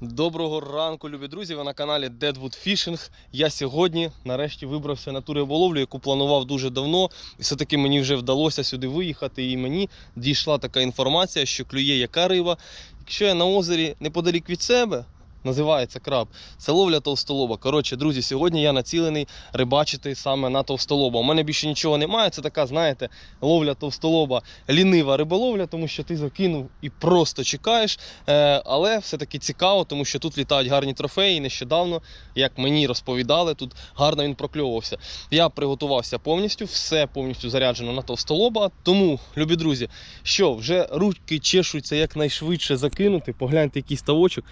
Доброго ранку, любі друзі! Ви на каналі Deadwood Fishing. Я сьогодні нарешті вибрався на ту риболовлю, яку планував дуже давно. І все-таки мені вже вдалося сюди виїхати. І мені дійшла така інформація, що клює яка риба. Якщо я на озері неподалік від себе, називається краб, це ловля товстолоба. Коротше, друзі, сьогодні я націлений рибачити саме на товстолоба. У мене більше нічого немає. Це така, знаєте, ловля товстолоба, лінива риболовля, тому що ти закинув і просто чекаєш. Е, але все-таки цікаво, тому що тут літають гарні трофеї. Нещодавно, як мені розповідали, тут гарно він прокльовувався. Я приготувався повністю, все повністю заряджено на товстолоба. Тому, любі друзі, що вже руки чешуться якнайшвидше закинути. Погляньте, який ставочок.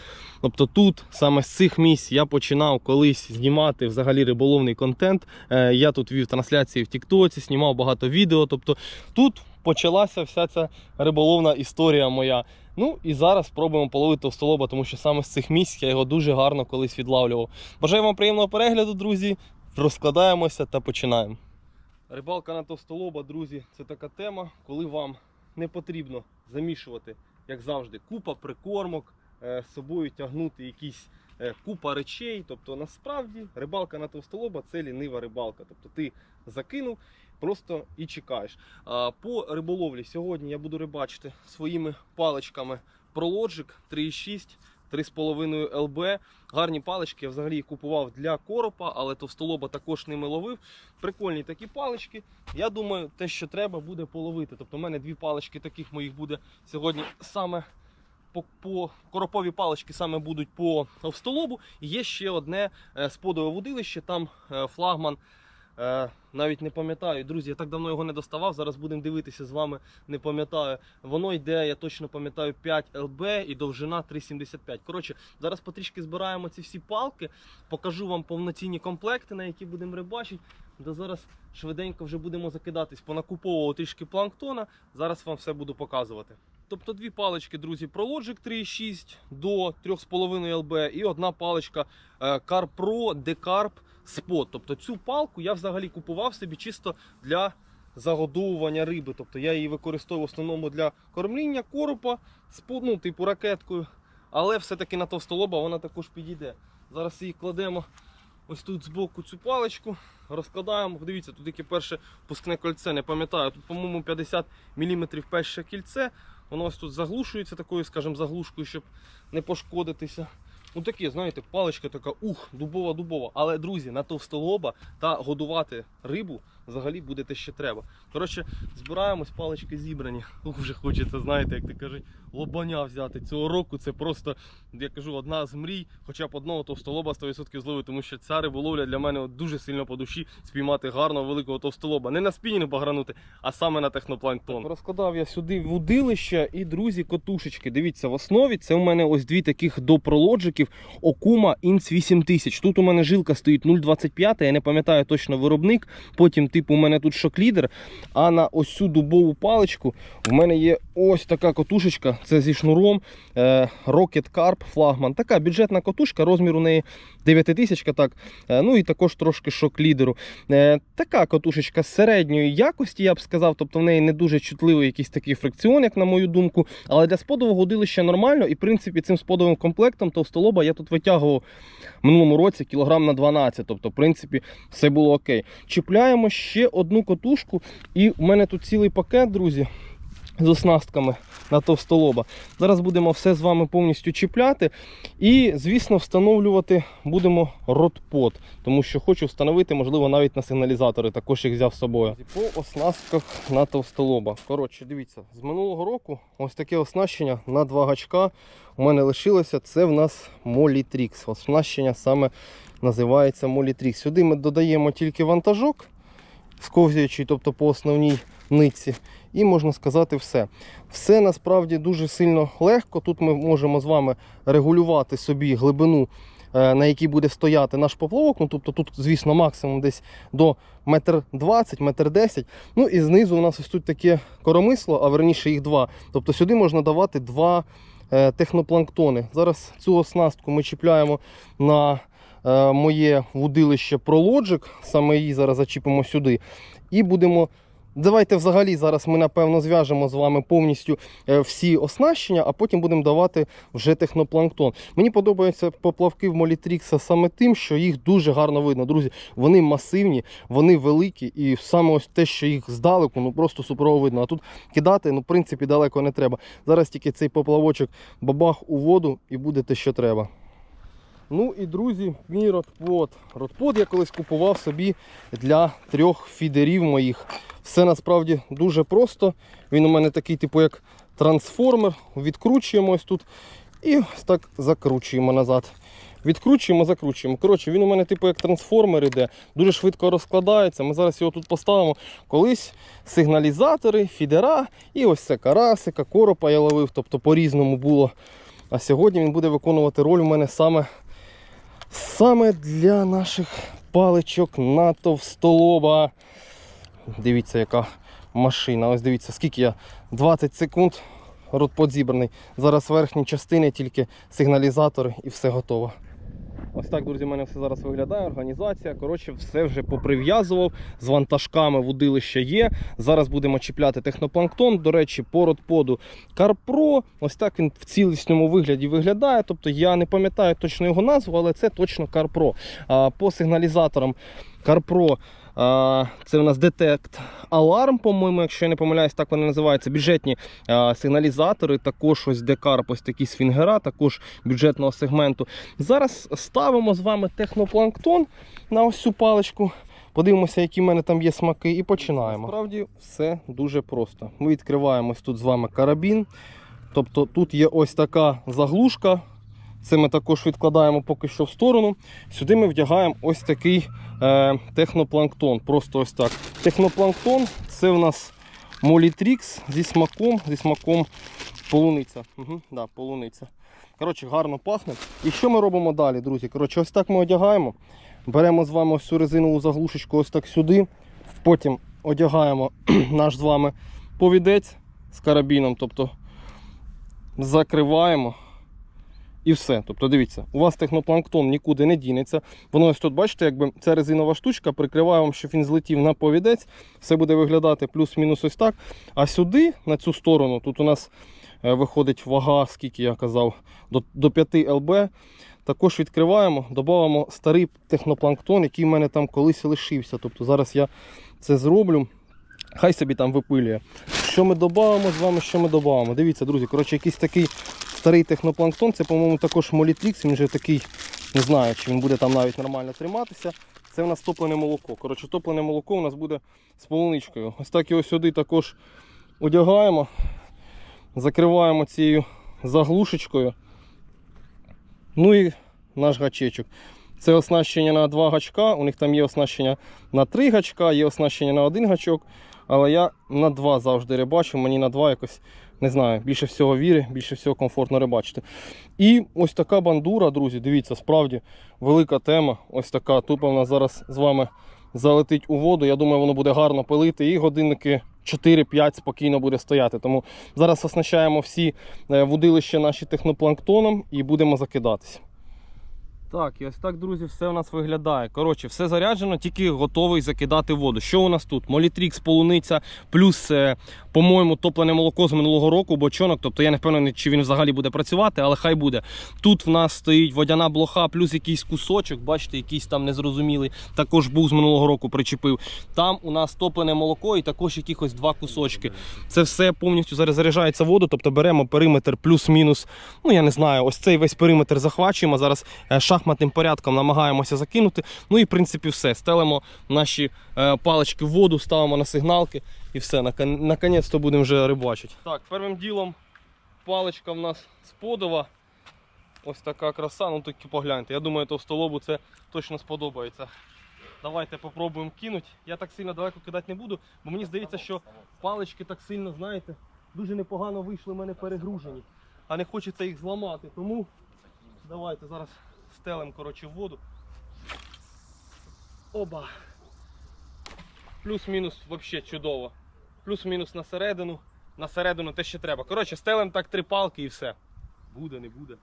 Тобто тут саме з цих місць я починав колись знімати взагалі риболовний контент. Е, я тут вів трансляції в Тіктоці, знімав багато відео. Тобто тут почалася вся ця риболовна історія моя. Ну і зараз спробуємо половити товстолоба, тому що саме з цих місць я його дуже гарно колись відлавлював. Бажаю вам приємного перегляду, друзі. Розкладаємося та починаємо. Рибалка на товстолоба, друзі, це така тема, коли вам не потрібно замішувати, як завжди, купа прикормок, з собою тягнути якісь е, купа речей. Тобто, насправді рибалка на товстолоба це лінива рибалка. Тобто ти закинув просто і чекаєш. По риболовлі сьогодні я буду рибачити своїми паличками ProLogic 3,6. 3,5 ЛБ. Гарні палички. Я взагалі купував для коропа, але товстолоба також ними ловив. Прикольні такі палички. Я думаю, те, що треба, буде половити. Тобто, в мене дві палички таких моїх буде сьогодні саме по, по коропові палички саме будуть по товстолобу. І є ще одне е, сподове вудилище, там е, флагман. Е, навіть не пам'ятаю, друзі, я так давно його не доставав. Зараз будемо дивитися з вами. Не пам'ятаю. Воно йде, я точно пам'ятаю, 5 ЛБ і довжина 3,75. Коротше, зараз потрішки збираємо ці всі палки. Покажу вам повноцінні комплекти, на які будемо рибачити. Де зараз швиденько вже будемо закидатись, понакуповував трішки планктона. Зараз вам все буду показувати. Тобто дві палички, друзі, ProLogic 3,6 до 3,5 ЛБ і одна паличка е, CarPro Decarb Spot. Тобто цю палку я взагалі купував собі чисто для загодовування риби. Тобто я її використовую в основному для кормління коропа, ну, типу ракеткою. Але все-таки на товстолоба вона також підійде. Зараз її кладемо ось тут збоку цю паличку, розкладаємо. Дивіться, тут яке перше пускне кольце, не пам'ятаю. Тут, по-моєму, 50 мм перше кільце. Воно ось тут заглушується такою, скажімо, заглушкою, щоб не пошкодитися. Ну такі, знаєте, паличка така, ух, дубова-дубова. Але, друзі, на товстолоба та годувати рибу взагалі буде те, що треба. Коротше, збираємось, палички зібрані. Ух, вже хочеться, знаєте, як ти кажуть, лобаня взяти. Цього року це просто, я кажу, одна з мрій, хоча б одного товстолоба 100% зловити, тому що ця риболовля для мене дуже сильно по душі спіймати гарного великого товстолоба. Не на спінінг багранути, а саме на технопланктон. Розкладав я сюди вудилище і, друзі, котушечки. Дивіться, в основі це у мене ось дві таких допролоджиків Окума Інц 8000. Тут у мене жилка стоїть 0,25, я не пам'ятаю точно виробник. Потім, типу, у мене тут шоклідер. А на ось цю дубову паличку в мене є ось така котушечка. Це зі шнуром е, Rocket Carp флагман. Така бюджетна котушка, розмір у неї 9000, так. Е, ну і також трошки шок-лідеру. Е, така котушечка середньої якості, я б сказав. Тобто в неї не дуже чутливий якийсь такий фрикціон, як на мою думку. Але для сподового годилища нормально. І в принципі цим сподовим комплектом товстолоба я тут витягував в минулому році кілограм на 12. Тобто, в принципі, все було окей. Чіпляємо ще одну котушку, і в мене тут цілий пакет, друзі. З оснастками на товстолоба. Зараз будемо все з вами повністю чіпляти. І, звісно, встановлювати будемо ротпот, тому що хочу встановити, можливо, навіть на сигналізатори. Також їх взяв з собою. По оснастках на товстолоба. Коротше, дивіться, з минулого року ось таке оснащення на два гачка у мене лишилося. Це в нас Molitrix. Оснащення саме називається Molitrix. Сюди ми додаємо тільки вантажок, сковзуючий, тобто по основній нитці. І можна сказати все. Все насправді дуже сильно легко. Тут ми можемо з вами регулювати собі глибину, е, на якій буде стояти наш поплавок. Ну, тобто тут, звісно, максимум десь до 1,20 м, 1,10 м. Ну і знизу у нас ось тут таке коромисло, а верніше їх два. Тобто сюди можна давати два е, технопланктони. Зараз цю оснастку ми чіпляємо на моє вудилище ProLogic. Саме її зараз зачіпимо сюди. І будемо Давайте взагалі зараз ми напевно зв'яжемо з вами повністю е, всі оснащення, а потім будемо давати вже технопланктон. Мені подобаються поплавки в Молітрікса саме тим, що їх дуже гарно видно. Друзі, вони масивні, вони великі, і саме ось те, що їх здалеку, ну просто суперово видно. А тут кидати, ну, в принципі, далеко не треба. Зараз тільки цей поплавочок бабах у воду і буде те, що треба. Ну і друзі, мій ротпод. Ротпод я колись купував собі для трьох фідерів моїх. Все насправді дуже просто. Він у мене такий, типу, як трансформер. Відкручуємо ось тут і ось так закручуємо назад. Відкручуємо, закручуємо. Коротше, він у мене типу як трансформер іде, дуже швидко розкладається. Ми зараз його тут поставимо. Колись сигналізатори, фідера і ось це карасика, коропа я ловив, тобто по-різному було. А сьогодні він буде виконувати роль у мене саме, саме для наших паличок на товстолоба. Дивіться, яка машина. Ось дивіться, скільки я 20 секунд Рот подзібраний. Зараз верхні частини, тільки сигналізатори і все готово. Ось так, друзі, в мене все зараз виглядає. Організація. Коротше, все вже поприв'язував. З вантажками водилище є. Зараз будемо чіпляти технопланктон. До речі, пород поду Карпро. Ось так він в цілісному вигляді виглядає. Тобто я не пам'ятаю точно його назву, але це точно Карпро. По сигналізаторам Карпро. Це у нас детект аларм, по-моєму, якщо я не помиляюсь, так вони називаються. Бюджетні сигналізатори, також ось декарп, ось такі з фінгера, також бюджетного сегменту. Зараз ставимо з вами технопланктон на ось цю паличку. Подивимося, які в мене там є смаки, і починаємо. Насправді все дуже просто. Ми відкриваємо ось тут з вами карабін. Тобто тут є ось така заглушка. Це ми також відкладаємо поки що в сторону. Сюди ми вдягаємо ось такий е, технопланктон. Просто ось так. Технопланктон це у нас молітрікс зі смаком, зі смаком полуниця. Угу, да, полуниця. Коротше, гарно пахне. І що ми робимо далі, друзі? Коротше, ось так ми одягаємо. Беремо з вами ось цю резинову заглушечку ось так сюди. Потім одягаємо наш з вами повідець з карабіном. Тобто закриваємо. І все. Тобто, дивіться, у вас технопланктон нікуди не дінеться. Воно ось тут, бачите, якби ця резинова штучка прикриває вам, щоб він злетів на повідець. Все буде виглядати плюс-мінус ось так. А сюди, на цю сторону, тут у нас е, виходить вага, скільки я казав, до, до 5 ЛБ. Також відкриваємо, додамо старий технопланктон, який в мене там колись лишився. Тобто зараз я це зроблю. Хай собі там випилює. Що ми додамо з вами, що ми додамо? Дивіться, друзі, коротше, якийсь такий старий технопланктон, це, по-моєму, також молітрікс, він вже такий, не знаю, чи він буде там навіть нормально триматися. Це у нас топлене молоко. Коротше, топлене молоко у нас буде з полуничкою. Ось так його сюди також одягаємо, закриваємо цією заглушечкою. Ну і наш гачечок. Це оснащення на два гачка. У них там є оснащення на три гачка, є оснащення на один гачок. Але я на два завжди рибачу. Мені на два якось не знаю, більше всього віри, більше всього комфортно рибачити. І ось така бандура, друзі, дивіться, справді велика тема. Ось така. Тупо в нас зараз з вами залетить у воду. Я думаю, воно буде гарно пилити. І годинники 4-5 спокійно буде стояти. Тому зараз оснащаємо всі е, вудилища наші технопланктоном і будемо закидатися. Так, і ось так, друзі, все у нас виглядає. Коротше, все заряджено, тільки готовий закидати воду. Що у нас тут? Молітрікс, полуниця, плюс, е, по-моєму, топлене молоко з минулого року, бочонок. Тобто я не впевнений, чи він взагалі буде працювати, але хай буде. Тут в нас стоїть водяна блоха, плюс якийсь кусочок, бачите, якийсь там незрозумілий. Також був з минулого року причепив. Там у нас топлене молоко і також якихось два кусочки. Це все повністю зараз заряджається воду, тобто беремо периметр плюс-мінус. Ну я не знаю, ось цей весь периметр захвачуємо. Зараз е, шахматним порядком намагаємося закинути. Ну і в принципі все. Стелимо наші е, палички в воду, ставимо на сигналки і все. Наконець-то будемо вже рибачити. Так, першим ділом паличка в нас з подова. Ось така краса, ну тільки погляньте. Я думаю, товстолобу це точно сподобається. Давайте попробуємо кинути. Я так сильно далеко кидати не буду, бо мені здається, що палички так сильно, знаєте, дуже непогано вийшли в мене перегружені. А не хочеться їх зламати. Тому давайте зараз стелем коротше, в воду. Оба. Плюс-мінус взагалі чудово. Плюс-мінус на середину. На середину те, що треба. Коротше, стелем так три палки і все. Буде, не буде.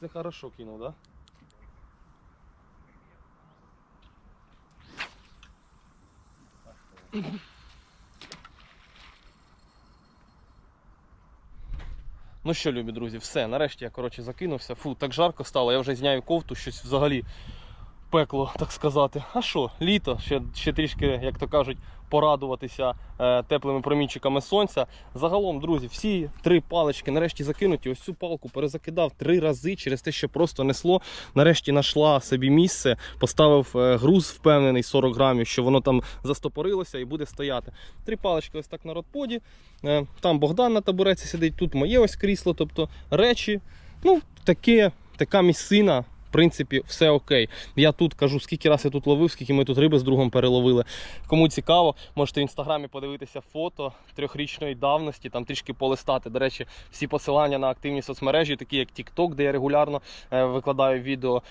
Це хорошо кинув, да? Ну що, любі друзі, все, нарешті я коротше закинувся. Фу, так жарко стало, я вже зняю кофту, щось взагалі пекло, так сказати. А що, літо, ще, ще трішки, як то кажуть, порадуватися е, теплими промінчиками сонця. Загалом, друзі, всі три палички нарешті закинуті. Ось цю палку перезакидав три рази через те, що просто несло. Нарешті знайшла собі місце, поставив е, груз впевнений 40 грамів, що воно там застопорилося і буде стояти. Три палички ось так на родподі. Е, Там Богдан на табуреці сидить, тут моє ось крісло, тобто речі. Ну, таке, така місцина. В принципі, все окей. Я тут кажу, скільки раз я тут ловив, скільки ми тут риби з другом переловили. Кому цікаво, можете в інстаграмі подивитися фото трьохрічної давності, там трішки полистати. До речі, всі посилання на активні соцмережі, такі як TikTok, де я регулярно е, викладаю відео.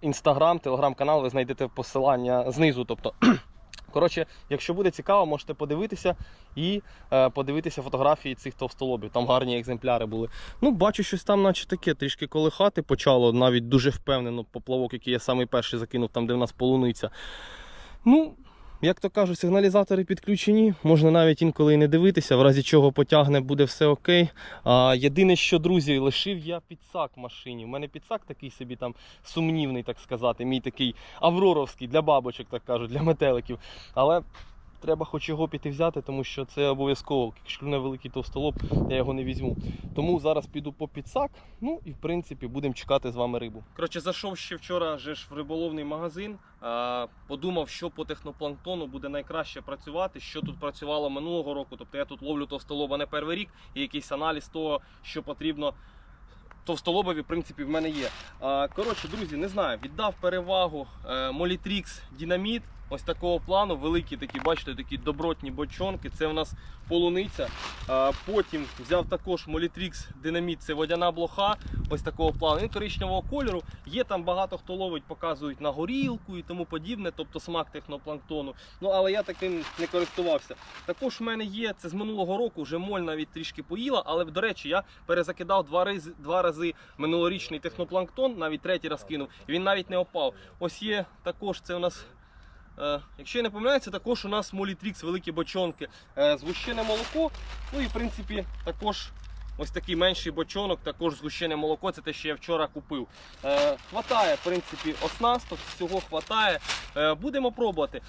Інстаграм, телеграм-канал, ви знайдете посилання знизу. Тобто, коротше, якщо буде цікаво, можете подивитися і е, подивитися фотографії цих товстолобів. Там гарні екземпляри були. Ну, бачу, щось там, наче таке, трішки колихати почало, навіть дуже впевнено, поплавок, який я самий перший закинув, там, де в нас полуниця. Ну, як то кажуть, сигналізатори підключені, можна навіть інколи і не дивитися, в разі чого потягне, буде все окей. А, єдине, що, друзі, лишив я підсак в машині. У мене підсак такий собі там сумнівний, так сказати, мій такий авроровський для бабочок, так кажуть, для метеликів. Але треба хоч його піти взяти, тому що це обов'язково. Якщо клюне великий товстолоб, я його не візьму. Тому зараз піду по підсак. Ну і в принципі будемо чекати з вами рибу. Коротше, зайшов ще вчора же ж в риболовний магазин. Подумав, що по технопланктону буде найкраще працювати, що тут працювало минулого року. Тобто я тут ловлю товстолоба не перший рік, і якийсь аналіз того, що потрібно. Товстолобові, в принципі, в мене є. Коротше, друзі, не знаю, віддав перевагу е, Молітрікс Дінаміт. Ось такого плану, великі такі, бачите, такі добротні бочонки. Це у нас полуниця. Потім взяв також Молітрікс Динаміт, це водяна блоха. Ось такого плану. Він коричневого кольору. Є там багато хто ловить, показують на горілку і тому подібне, тобто смак технопланктону. Ну але я таким не користувався. Також в мене є це з минулого року, вже моль навіть трішки поїла. Але до речі, я перезакидав два рази два рази минулорічний технопланктон, навіть третій раз кинув, і він навіть не опав. Ось є також це у нас. Е, якщо я не помиляюся, також у нас Молітрікс, великі бочонки, е, згущене молоко. Ну і в принципі також ось такий менший бочонок, також згущене молоко, це те, що я вчора купив. Е, хватає, в принципі, оснасток, всього хватає. Будемо пробувати.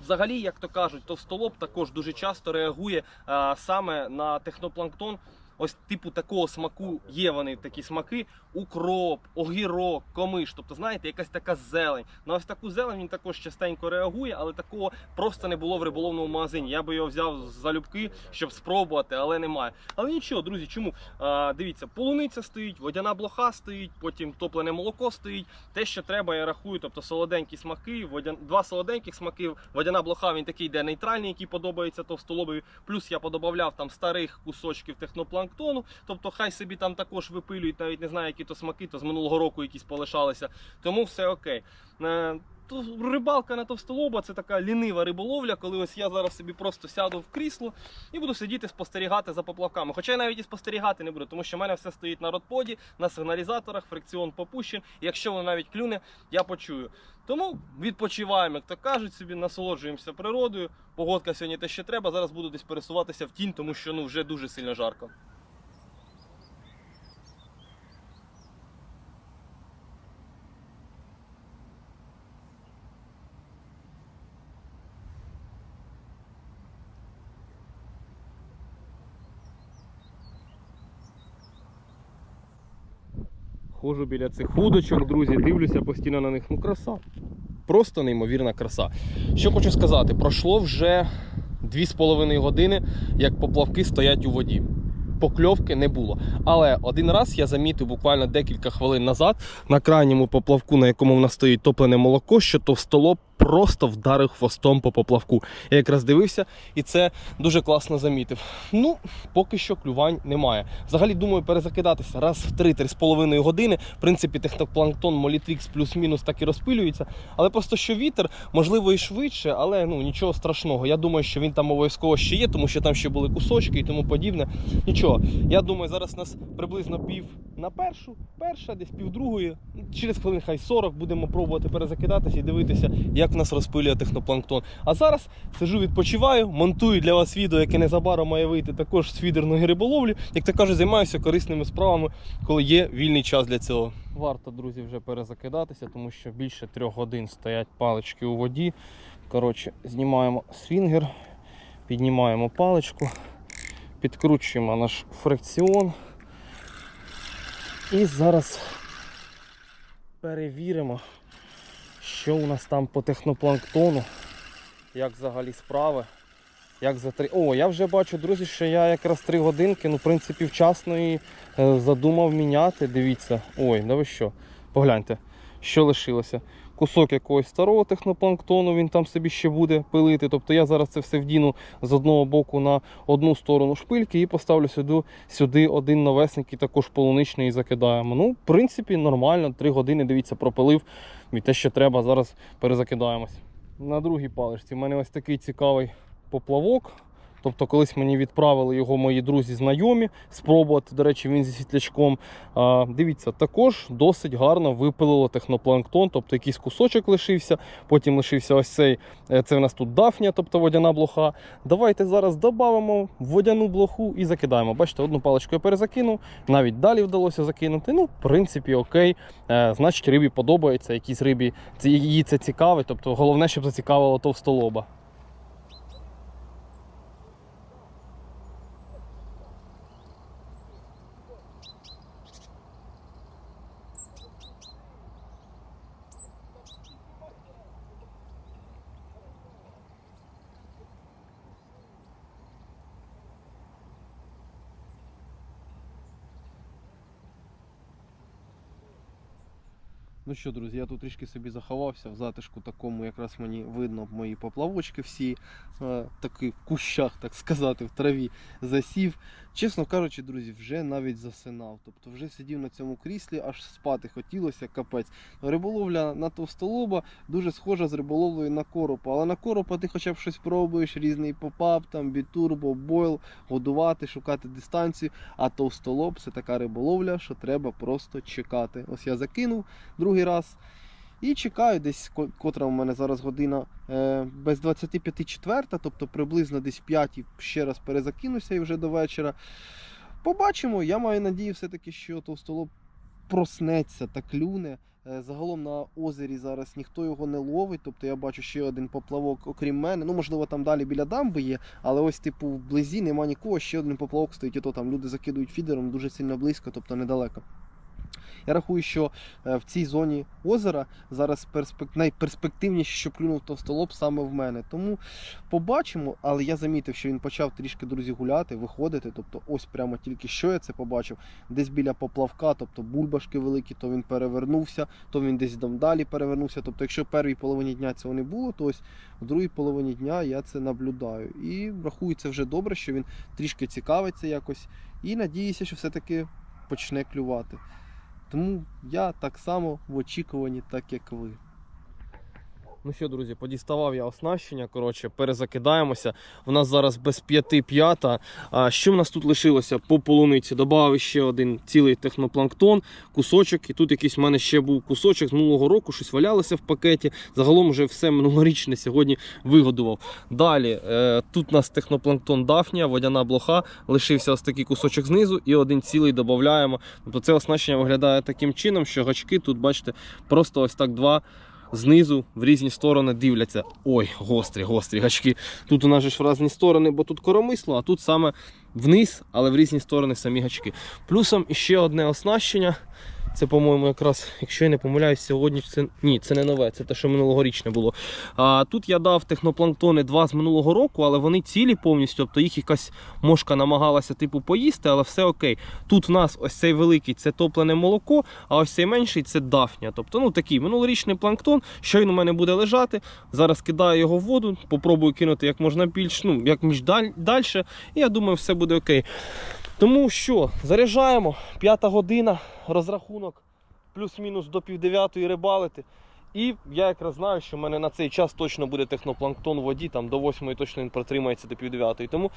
Взагалі, як то кажуть, товстолоб також дуже часто реагує саме на технопланктон. Ось типу такого смаку є вони такі смаки: укроп, огірок, комиш. Тобто, знаєте, якась така зелень. На ось таку зелень він також частенько реагує, але такого просто не було в риболовному магазині. Я би його взяв з залюбки, щоб спробувати, але немає. Але нічого, друзі, чому? А, дивіться, полуниця стоїть, водяна блоха стоїть, потім топлене молоко стоїть. Те, що треба, я рахую, тобто солоденькі смаки, водян... два солоденьких смаки. Водяна блоха він такий, де нейтральний, який подобається товстолобові. Плюс я подобавляв там старих кусочків технопланктону. Тобто, хай собі там також випилюють, навіть не знаю, які то смаки, то з минулого року якісь полишалися. Тому все окей. Е, рибалка на товстолоба це така лінива риболовля, коли ось я зараз собі просто сяду в крісло і буду сидіти спостерігати за поплавками. Хоча я навіть і спостерігати не буду, тому що в мене все стоїть на родподі, на сигналізаторах, фрикціон попущен. І якщо воно навіть клюне, я почую. Тому відпочиваємо, як то кажуть, собі насолоджуємося природою. Погодка сьогодні те, що треба. Зараз буду десь пересуватися в тінь, тому що ну вже дуже сильно жарко. Ходжу біля цих худочок, друзі, дивлюся постійно на них. Ну, краса. Просто неймовірна краса. Що хочу сказати, пройшло вже 2,5 години, як поплавки стоять у воді. Покльовки не було. Але один раз я замітив буквально декілька хвилин назад на крайньому поплавку, на якому в нас стоїть топлене молоко, що товстолоб просто вдарив хвостом по поплавку. Я якраз дивився і це дуже класно замітив. Ну, поки що клювань немає. Взагалі думаю перезакидатися раз в 3-3,5 години. В принципі, технопланктон Молітрікс плюс-мінус так і розпилюється. Але просто що вітер, можливо, і швидше, але ну нічого страшного. Я думаю, що він там обов'язково ще є, тому що там ще були кусочки і тому подібне. Нічого. Я думаю, зараз нас приблизно пів на першу, перша, десь пів другої. Через хвилин хай 40 будемо пробувати перезакидатися і дивитися, як в нас розпилює технопланктон. А зараз сижу, відпочиваю, монтую для вас відео, яке незабаром має вийти також з фідерної риболовлі. Як то кажуть, займаюся корисними справами, коли є вільний час для цього. Варто, друзі, вже перезакидатися, тому що більше трьох годин стоять палички у воді. Коротше, знімаємо свінгер, піднімаємо паличку, підкручуємо наш фрикціон. І зараз перевіримо, що у нас там по технопланктону, як взагалі справи. Як за три. О, я вже бачу, друзі, що я якраз три годинки, ну, в принципі, вчасно і е, задумав міняти. Дивіться. Ой, да ви що? Погляньте, що лишилося. Кусок якогось старого технопланктону, він там собі ще буде пилити. Тобто я зараз це все вдіну з одного боку на одну сторону шпильки і поставлю сюди, сюди один новесенький, також полуничний і закидаємо. Ну, в принципі, нормально, три години, дивіться, пропилив. І те, що треба, зараз перезакидаємось. На другій паличці в мене ось такий цікавий поплавок. Тобто, колись мені відправили його мої друзі знайомі спробувати. До речі, він зі світлячком. А, дивіться, також досить гарно випилило технопланктон, тобто якийсь кусочок лишився. Потім лишився ось цей. е, Це в нас тут дафнія, тобто водяна блоха. Давайте зараз додамо водяну блоху і закидаємо. Бачите, одну паличку я перезакинув, навіть далі вдалося закинути. Ну, в принципі, окей. Е, значить, рибі подобається, якійсь рибі її це цікавить. Тобто, головне, щоб зацікавило товстолоба. Що, друзі, я тут трішки собі заховався в затишку такому, якраз мені видно мої поплавочки всі, е, таки в кущах, так сказати, в траві засів. Чесно кажучи, друзі, вже навіть засинав. Тобто вже сидів на цьому кріслі, аж спати хотілося, капець. Риболовля на товстолоба дуже схожа з риболовлею на коропа. Але на коропа ти хоча б щось пробуєш, різний попап, там бітурбо, бойл, годувати, шукати дистанцію. А товстолоб це така риболовля, що треба просто чекати. Ось я закинув другий раз. І чекаю десь, котра у мене зараз година е, без 25 четверта, тобто приблизно десь 5 ще раз перезакинуся і вже до вечора. Побачимо. Я маю надію все-таки, що товстолоб проснеться та клюне. Е, Загалом на озері зараз ніхто його не ловить, тобто я бачу ще один поплавок, окрім мене. Ну, можливо, там далі біля дамби є, але ось, типу, вблизі нема нікого, ще один поплавок стоїть, і то там люди закидують фідером дуже сильно близько, тобто недалеко. Я рахую, що е, в цій зоні озера зараз перспек... найперспективніше, що клюнув товстолоб саме в мене. Тому побачимо, але я замітив, що він почав трішки друзі гуляти, виходити. Тобто, ось прямо тільки що я це побачив. Десь біля поплавка, тобто бульбашки великі, то він перевернувся, то він десь там далі перевернувся. Тобто, якщо в першій половині дня цього не було, то ось в другій половині дня я це наблюдаю. І рахую це вже добре, що він трішки цікавиться якось. І надіюся, що все-таки почне клювати. Тому я так само в очікуванні, так як ви. Ну що, друзі, подіставав я оснащення. Коротше, перезакидаємося. У нас зараз без п'яти п'ята. Що в нас тут лишилося по полуниці? Добавив ще один цілий технопланктон, кусочок. І тут якийсь в мене ще був кусочок з минулого року, щось валялося в пакеті. Загалом вже все минулорічне сьогодні вигодував. Далі е, тут у нас технопланктон Дафнія, водяна блоха. Лишився ось такий кусочок знизу і один цілий додаємо. Тобто це оснащення виглядає таким чином, що гачки тут, бачите, просто ось так два. Знизу в різні сторони дивляться. Ой, гострі, гострі гачки. Тут у нас же ж в різні сторони, бо тут коромисло, а тут саме вниз, але в різні сторони самі гачки. Плюсом ще одне оснащення. Це, по-моєму, якраз, якщо я не помиляюсь, сьогодні це ні, це не нове, це те, що минулогорічне було. А, тут я дав технопланктони два з минулого року, але вони цілі повністю, тобто їх якась мошка намагалася типу поїсти, але все окей. Тут в нас ось цей великий це топлене молоко, а ось цей менший це дафня. Тобто, ну такий минулорічний планктон, що він у мене буде лежати. Зараз кидаю його в воду, попробую кинути як можна більш, ну як між далі. І я думаю, все буде окей. Тому що заряджаємо, п'ята година, розрахунок плюс-мінус до півдев'ятої рибалити. І я якраз знаю, що в мене на цей час точно буде технопланктон в воді, там до восьмої точно він протримається до півдев'ятої. Тому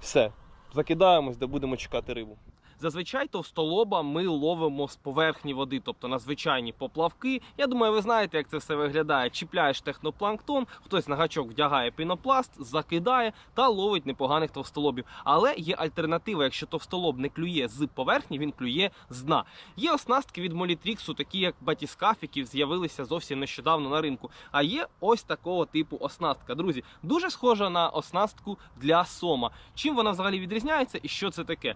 все, закидаємось, де будемо чекати рибу. Зазвичай товстолоба ми ловимо з поверхні води, тобто на звичайні поплавки. Я думаю, ви знаєте, як це все виглядає. Чіпляєш технопланктон, хтось на гачок вдягає пінопласт, закидає та ловить непоганих товстолобів. Але є альтернатива, якщо товстолоб не клює з поверхні, він клює з дна. Є оснастки від Молітріксу, такі як батіскаф, які з'явилися зовсім нещодавно на ринку. А є ось такого типу оснастка. Друзі, дуже схожа на оснастку для сома. Чим вона взагалі відрізняється і що це таке?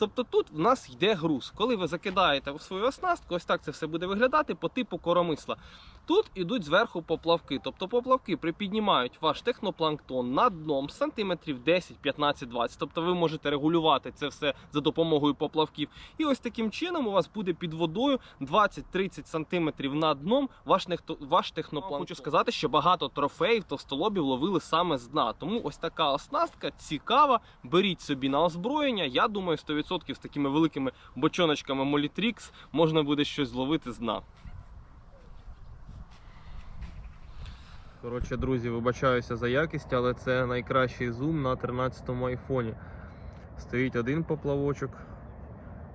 Тобто тут в нас йде груз. Коли ви закидаєте в свою оснастку, ось так це все буде виглядати по типу коромисла. Тут ідуть зверху поплавки. Тобто поплавки припіднімають ваш технопланктон над дном сантиметрів 10, 15, 20. Тобто ви можете регулювати це все за допомогою поплавків. І ось таким чином у вас буде під водою 20-30 сантиметрів над дном ваш, нехто- ваш технопланктон. Хочу сказати, що багато трофеїв товстолобів ловили саме з дна. Тому ось така оснастка цікава. Беріть собі на озброєння. Я думаю, 100% з такими великими бочоночками Molitrix можна буде щось зловити з дна. Коротше, друзі, вибачаюся за якість, але це найкращий зум на 13-му айфоні. Стоїть один поплавочок,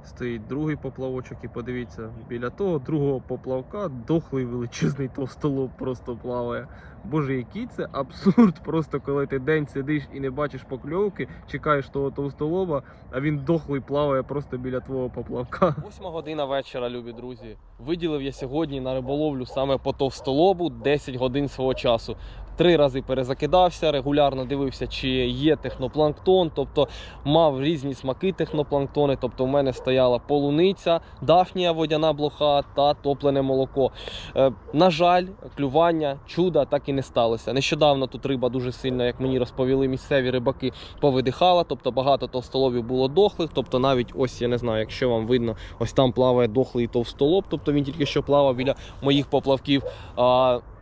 стоїть другий поплавочок, і подивіться, біля того другого поплавка дохлий величезний товстолоб просто плаває. Боже, який це абсурд! Просто коли ти день сидиш і не бачиш покльовки, чекаєш того товстолоба, а він дохлий плаває просто біля твого поплавка. Восьма година вечора, любі друзі. Виділив я сьогодні на риболовлю саме по товстолобу 10 годин свого часу. Три рази перезакидався, регулярно дивився, чи є технопланктон, тобто мав різні смаки технопланктони. Тобто, в мене стояла полуниця, дафнія водяна блоха та топлене молоко. Е, на жаль, клювання, чуда так і не сталося. Нещодавно тут риба дуже сильно, як мені розповіли місцеві рибаки, повидихала. Тобто багато товстолобів було дохлих. Тобто, навіть ось я не знаю, якщо вам видно, ось там плаває дохлий товстолоб. Тобто він тільки що плавав біля моїх поплавків.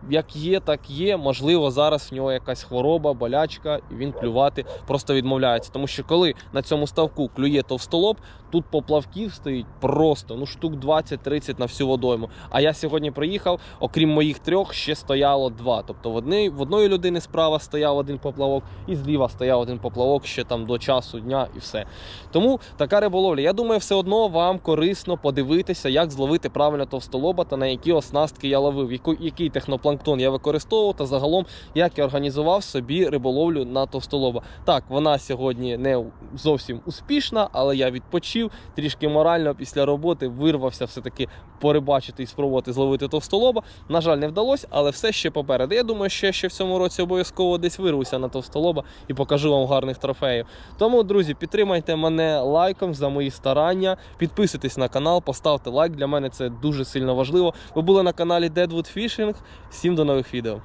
Як є, так є. Можливо, зараз в нього якась хвороба, болячка, і він клювати просто відмовляється. Тому що коли на цьому ставку клює товстолоб, тут поплавків стоїть просто ну штук 20-30 на всю водойму. А я сьогодні приїхав, окрім моїх трьох, ще стояло два. Тобто в одної, в одної людини справа стояв один поплавок, і зліва стояв один поплавок ще там до часу дня і все. Тому така риболовля. Я думаю, все одно вам корисно подивитися, як зловити правильно товстолоба та на які оснастки я ловив, який технопланктон я використовував, та загалом як я організував собі риболовлю на товстолоба. Так, вона сьогодні не зовсім успішна, але я відпочив трішки морально після роботи, вирвався все-таки порибачити і спробувати зловити товстолоба. На жаль, не вдалося, але все ще попереду. Я думаю, що ще в цьому році обов'язково десь вирвуся на товстолоба і покажу вам гарних трофеїв. Тому, друзі, підтримайте мене лайком за мої старання. Підписуйтесь на канал, поставте лайк. Для мене це дуже сильно важливо. Ви були на каналі Deadwood Fishing. Всім до нових відео.